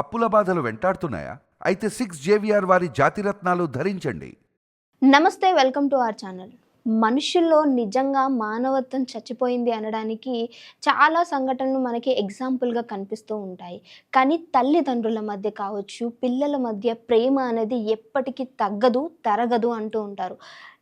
అప్పుల బాధలు వెంటాడుతున్నాయా? అయితే సిక్స్ జేవిఆర్ వారి జాతిరత్నాలు ధరించండి. నమస్తే వెల్కమ్ టు అవర్ ఛానల్. మనుషుల్లో నిజంగా మానవత్వం చచ్చిపోయింది అనడానికి చాలా సంఘటనలు మనకి ఎగ్జాంపుల్గా కనిపిస్తూ ఉంటాయి. కానీ తల్లిదండ్రుల మధ్య కావచ్చు పిల్లల మధ్య ప్రేమ అనేది ఎప్పటికీ తగ్గదు తరగదు అంటూ ఉంటారు.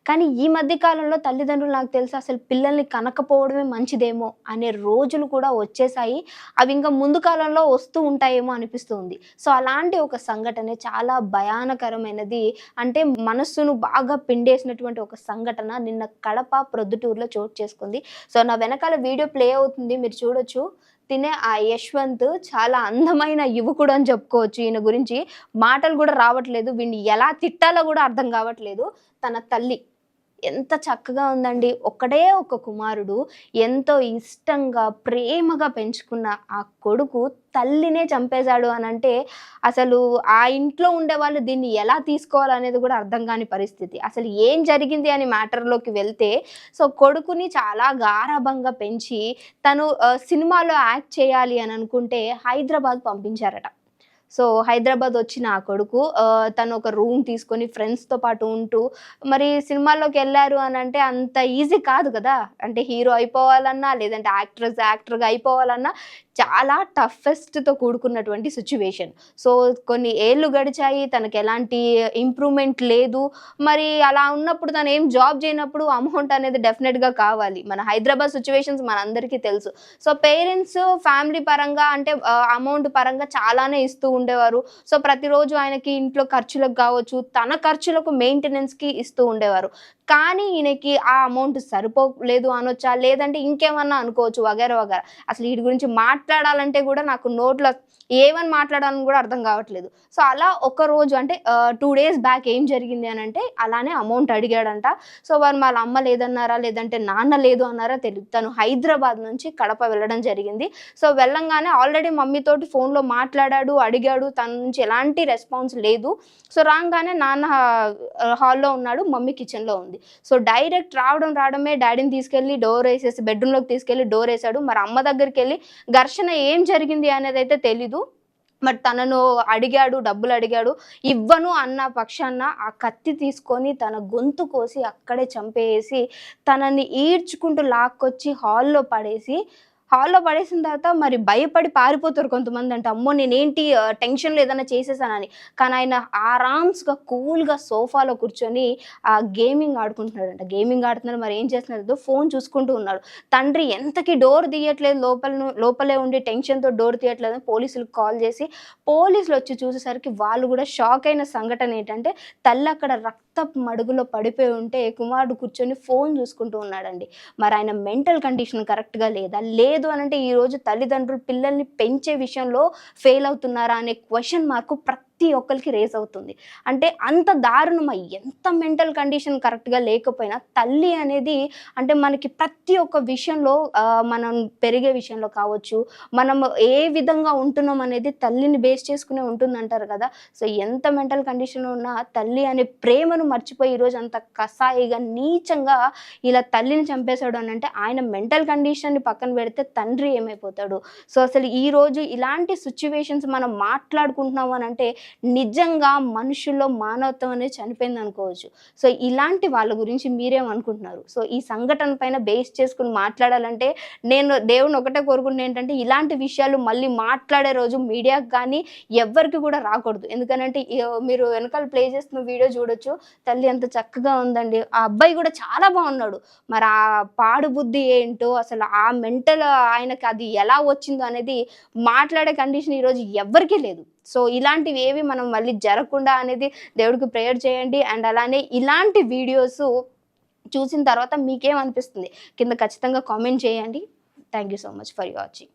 కానీ ఈ మధ్య కాలంలో తల్లిదండ్రులు నాకు తెలిసి అసలు పిల్లల్ని కనకపోవడమే మంచిదేమో అనే రోజులు కూడా వచ్చేసాయి. అవి ఇంకా ముందు కాలంలో వస్తూ ఉంటాయేమో అనిపిస్తుంది. సో అలాంటి ఒక సంఘటన చాలా భయానకరమైనది. అంటే మనస్సును బాగా పిండేసినటువంటి ఒక సంఘటన నిన్న కడప ప్రొద్దుటూరులో చోటు చేసుకుంది. సో నా వెనకాల వీడియో ప్లే అవుతుంది. మీరు చూడొచ్చు. తినే ఆ యశ్వంత్ చాలా అందమైన యువకుడు అని చెప్పుకోవచ్చు. ఈయన గురించి మాటలు కూడా రావట్లేదు. వీడిని ఎలా తిట్టాలో కూడా అర్థం కావట్లేదు. తన తల్లి ఎంత చక్కగా ఉందండి. ఒక్కడే ఒక కుమారుడు ఎంతో ఇష్టంగా ప్రేమగా పెంచుకున్న ఆ కొడుకు తల్లినే చంపేశాడు అని అంటే అసలు ఆ ఇంట్లో ఉండే వాళ్ళు దీన్ని ఎలా తీసుకోవాలనేది కూడా అర్థం కాని పరిస్థితి. అసలు ఏం జరిగింది అని మ్యాటర్లోకి వెళ్తే సో కొడుకుని చాలా గారాభంగా పెంచి తను సినిమాలో యాక్ట్ చేయాలి అని అనుకుంటే హైదరాబాద్ పంపించారట. సో హైదరాబాద్ వచ్చిన ఆ కొడుకు తను ఒక రూమ్ తీసుకొని ఫ్రెండ్స్తో పాటు ఉంటూ మరి సినిమాల్లోకి వెళ్ళారు అని అంటే అంత ఈజీ కాదు కదా. అంటే హీరో అయిపోవాలన్నా లేదంటే యాక్ట్రెస్ యాక్టర్గా అయిపోవాలన్నా చాలా టఫెస్ట్తో కూడుకున్నటువంటి సిచ్యువేషన్ సో కొన్ని ఏళ్ళు గడిచాయి తనకి ఎలాంటి ఇంప్రూవ్మెంట్ లేదు. మరి అలా ఉన్నప్పుడు తను ఏం జాబ్ చేయనప్పుడు అమౌంట్ అనేది డెఫినెట్గా కావాలి. మన హైదరాబాద్ సిచ్యువేషన్స్ మనందరికీ తెలుసు. సో పేరెంట్స్ ఫ్యామిలీ పరంగా అంటే అమౌంట్ పరంగా చాలానే ఇస్తూ ఉండేవారు. సో ప్రతిరోజు ఆయనకి ఇంట్లో ఖర్చులకు కావచ్చు తన ఖర్చులకు మెయింటెనెన్స్కి ఇస్తూ ఉండేవారు. కానీ ఈయనకి ఆ అమౌంట్ సరిపోలేదు అనొచ్చా? లేదంటే ఇంకేమన్నా అనుకోవచ్చు? వగేరా వగేరా. అసలు వీటి గురించి మాట్లాడాలంటే కూడా నాకు నోట్లో ఏమని మాట్లాడాలని కూడా అర్థం కావట్లేదు. సో అలా ఒక రోజు అంటే టూ డేస్ బ్యాక్ ఏం జరిగింది అని అంటే అలానే అమౌంట్ అడిగాడంట. సో వారు వాళ్ళ అమ్మ లేదన్నారా? లేదంటే నాన్న లేదు అన్నారా? తెలియదు తను హైదరాబాద్ నుంచి కడప వెళ్ళడం జరిగింది. సో వెళ్ళంగానే ఆల్రెడీ మమ్మీతోటి ఫోన్లో మాట్లాడాడు అడిగాడు. తన నుంచి ఎలాంటి రెస్పాన్స్ లేదు. సో రాగానే నాన్న హాల్లో ఉన్నాడు మమ్మీ కిచెన్లో ఉంది. సో డైరెక్ట్ రావడం రావడమే డాడీని తీసుకెళ్ళి డోర్ వేసేసి బెడ్రూమ్లోకి తీసుకెళ్ళి డోర్ వేసాడు. మరి అమ్మ దగ్గరికి వెళ్ళి ఘర్షణ ఏం జరిగింది అనేది అయితే తెలీదు. మరి తనను అడిగాడు డబ్బులు అడిగాడు. ఇవ్వను అన్న పక్షాన ఆ కత్తి తీసుకొని తన గొంతు కోసి అక్కడే చంపేసి తనని ఈడ్చుకుంటూ లాక్కొచ్చి హాల్లో పడేసి హాల్లో పడేసిన తర్వాత మరి భయపడి పారిపోతారు కొంతమంది అంటే అమ్మో నేనేంటి టెన్షన్లో ఏదైనా చేసేసానని. కానీ ఆయన ఆరామ్స్గా కూల్గా సోఫాలో కూర్చొని ఆ గేమింగ్ ఆడుకుంటున్నాడంట. గేమింగ్ ఆడుతున్నాడు మరి ఏం చేస్తున్నాడు ఫోన్ చూసుకుంటూ ఉన్నాడు. తండ్రి ఎంతకి డోర్ తీయట్లేదు లోపల లోపలే ఉండి టెన్షన్తో డోర్ తీయట్లేదు పోలీసులకు కాల్ చేసి పోలీసులు వచ్చి చూసేసరికి వాళ్ళు కూడా షాక్ అయిన సంఘటన ఏంటంటే తల్లి అక్కడ రక్త మడుగులో పడిపోయి ఉంటే కుమారుడు కూర్చొని ఫోన్ చూసుకుంటూ ఉన్నాడండి. మరి ఆయన మెంటల్ కండిషన్ కరెక్ట్గా లేదా? లేదు అనంటే ఈరోజు తల్లిదండ్రులు పిల్లల్ని పెంచే విషయంలో ఫెయిల్ అవుతున్నారా అనే క్వశ్చన్ మార్క్ ప్రతి ప్రతి ఒక్కరికి రేస్ అవుతుంది. అంటే అంత దారుణమా? ఎంత మెంటల్ కండిషన్ కరెక్ట్గా లేకపోయినా తల్లి అనేది అంటే మనకి ప్రతి ఒక్క విషయంలో మనం పెరిగే విషయంలో కావచ్చు మనం ఏ విధంగా ఉంటున్నాం అనేది తల్లిని బేస్ చేసుకునే ఉంటుందంటారు కదా? సో ఎంత మెంటల్ కండిషన్ ఉన్నా తల్లి అనే ప్రేమను మర్చిపోయి ఈరోజు అంత కసాయిగా నీచంగా ఇలా తల్లిని చంపేశాడు అని అంటే ఆయన మెంటల్ కండిషన్ని పక్కన పెడితే తండ్రి ఏమైపోతాడు? సో అసలు ఈరోజు ఇలాంటి సిచ్యువేషన్స్ మనం మాట్లాడుకుంటున్నాం అని అంటే నిజంగా మనుషుల్లో మానవత్వం అనేది చనిపోయింది అనుకోవచ్చు. సో ఇలాంటి వాళ్ళ గురించి మీరేమనుకుంటున్నారు? సో ఈ సంఘటన పైన బేస్ చేసుకుని మాట్లాడాలంటే నేను దేవుని ఒకటే కోరుకుంటే ఏంటంటే ఇలాంటి విషయాలు మళ్ళీ మాట్లాడే రోజు మీడియాకి కానీ ఎవ్వరికి కూడా రాకూడదు. ఎందుకనంటే మీరు వెనకాల ప్లే చేస్తున్న వీడియో చూడొచ్చు. తల్లి ఎంత చక్కగా ఉందండి. ఆ అబ్బాయి కూడా చాలా బాగున్నాడు. మరి ఆ పాడు బుద్ధి ఏంటో అసలు ఆ మెంటల్ ఆయనకి అది ఎలా వచ్చిందో అనేది మాట్లాడే కండిషన్ ఈరోజు ఎవ్వరికీ లేదు. సో ఇలాంటివి ఏవి మనం మళ్ళీ జరగకుండా అనేది దేవుడికి ప్రేయర్ చేయండి. అండ్ అలానే ఇలాంటి వీడియోస్ చూసిన తర్వాత మీకేమనిపిస్తుంది? కింద ఖచ్చితంగా కామెంట్ చేయండి. Thank you so much for watching.